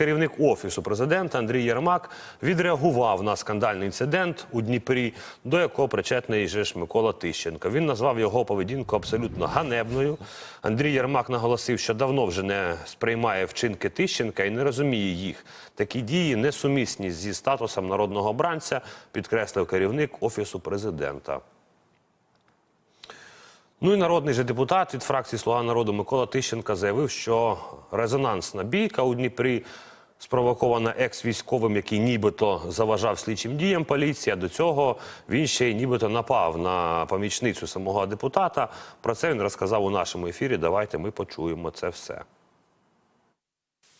керівник офісу президента Андрій Єрмак відреагував на скандальний інцидент у Дніпрі, до якого причетний ж Микола Тищенко. Він назвав його поведінку абсолютно ганебною. Андрій Єрмак наголосив, що давно вже не сприймає вчинки Тищенка і не розуміє їх. Такі дії несумісні зі статусом народного обранця, підкреслив керівник офісу президента. Ну і народний же депутат від фракції Слуга народу Микола Тищенка заявив, що резонансна бійка у Дніпрі спровокована екс-військовим, який нібито заважав слідчим діям поліції. А до цього він ще й нібито напав на помічницю самого депутата. Про це він розказав у нашому ефірі. Давайте ми почуємо це все.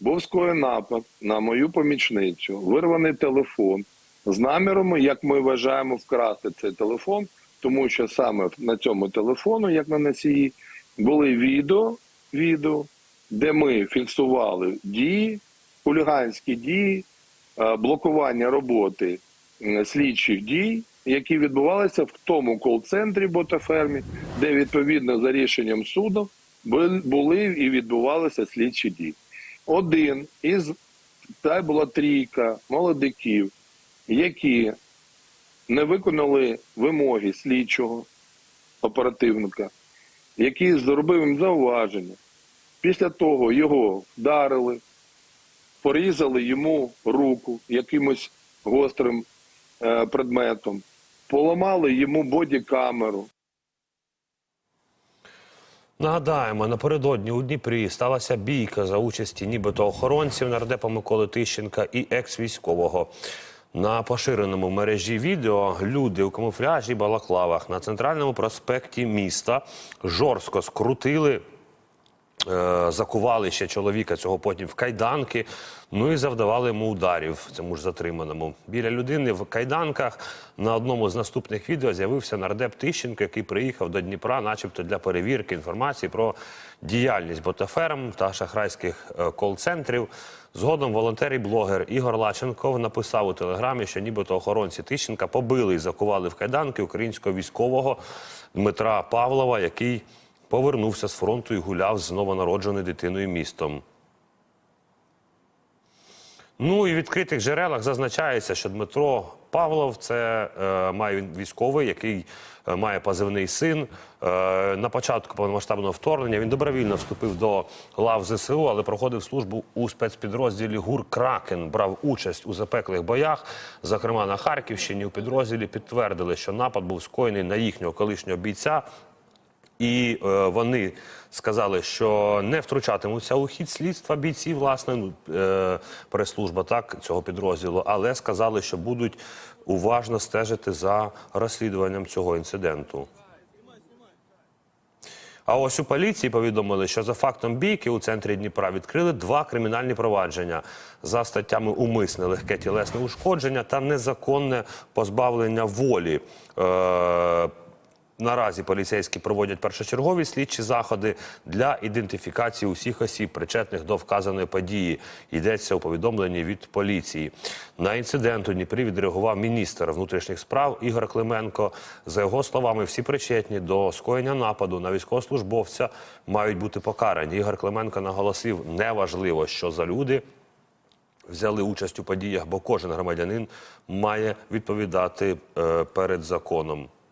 Був скоєний напад на мою помічницю, вирваний телефон з намірами, як ми вважаємо, вкрасти цей телефон, тому що саме на цьому телефону, як на носії, були відео, відео, де ми фіксували дії, хуліганські дії, е, блокування роботи слідчих дій, які відбувалися в тому кол-центрі Ботафермі, де відповідно за рішенням суду були і відбувалися слідчі дії один із та була трійка молодиків, які не виконали вимоги слідчого оперативника, який зробив їм зауваження. Після того його вдарили, порізали йому руку якимось гострим е, предметом, поламали йому бодікамеру. Нагадаємо, напередодні у Дніпрі сталася бійка за участі нібито охоронців нардепа Миколи Тищенка і екс-військового. На поширеному мережі відео люди у камуфляжі балаклавах на центральному проспекті міста жорстко скрутили закували ще чоловіка цього потім в кайданки, ну і завдавали йому ударів цьому ж затриманому. Біля людини в кайданках на одному з наступних відео з'явився нардеп Тищенко, який приїхав до Дніпра, начебто для перевірки інформації про діяльність ботаферм та шахрайських е, кол-центрів. Згодом волонтер і блогер Ігор Лаченков написав у телеграмі, що нібито охоронці Тищенка побили і закували в кайданки українського військового Дмитра Павлова, який повернувся з фронту і гуляв з новонародженою дитиною містом. Ну і в відкритих джерелах зазначається, що Дмитро Павлов це е, має військовий, який е, має позивний син. Е, на початку повномасштабного вторгнення він добровільно вступив до лав ЗСУ, але проходив службу у спецпідрозділі ГУР Кракен, брав участь у запеклих боях. Зокрема, на Харківщині у підрозділі підтвердили, що напад був скоєний на їхнього колишнього бійця. І е, вони сказали, що не втручатимуться у хід слідства бійці, власне, ну, е, прес-служба так цього підрозділу, але сказали, що будуть уважно стежити за розслідуванням цього інциденту. А ось у поліції повідомили, що за фактом бійки у центрі Дніпра відкрили два кримінальні провадження за статтями умисне легке тілесне ушкодження та незаконне позбавлення волі. Е, Наразі поліцейські проводять першочергові слідчі заходи для ідентифікації усіх осіб, причетних до вказаної події. Йдеться у повідомленні від поліції. На інцидент у Дніпрі відреагував міністр внутрішніх справ Ігор Клименко. За його словами, всі причетні до скоєння нападу на військовослужбовця мають бути покарані. Ігор Клименко наголосив, неважливо, що за люди взяли участь у подіях, бо кожен громадянин має відповідати е, перед законом.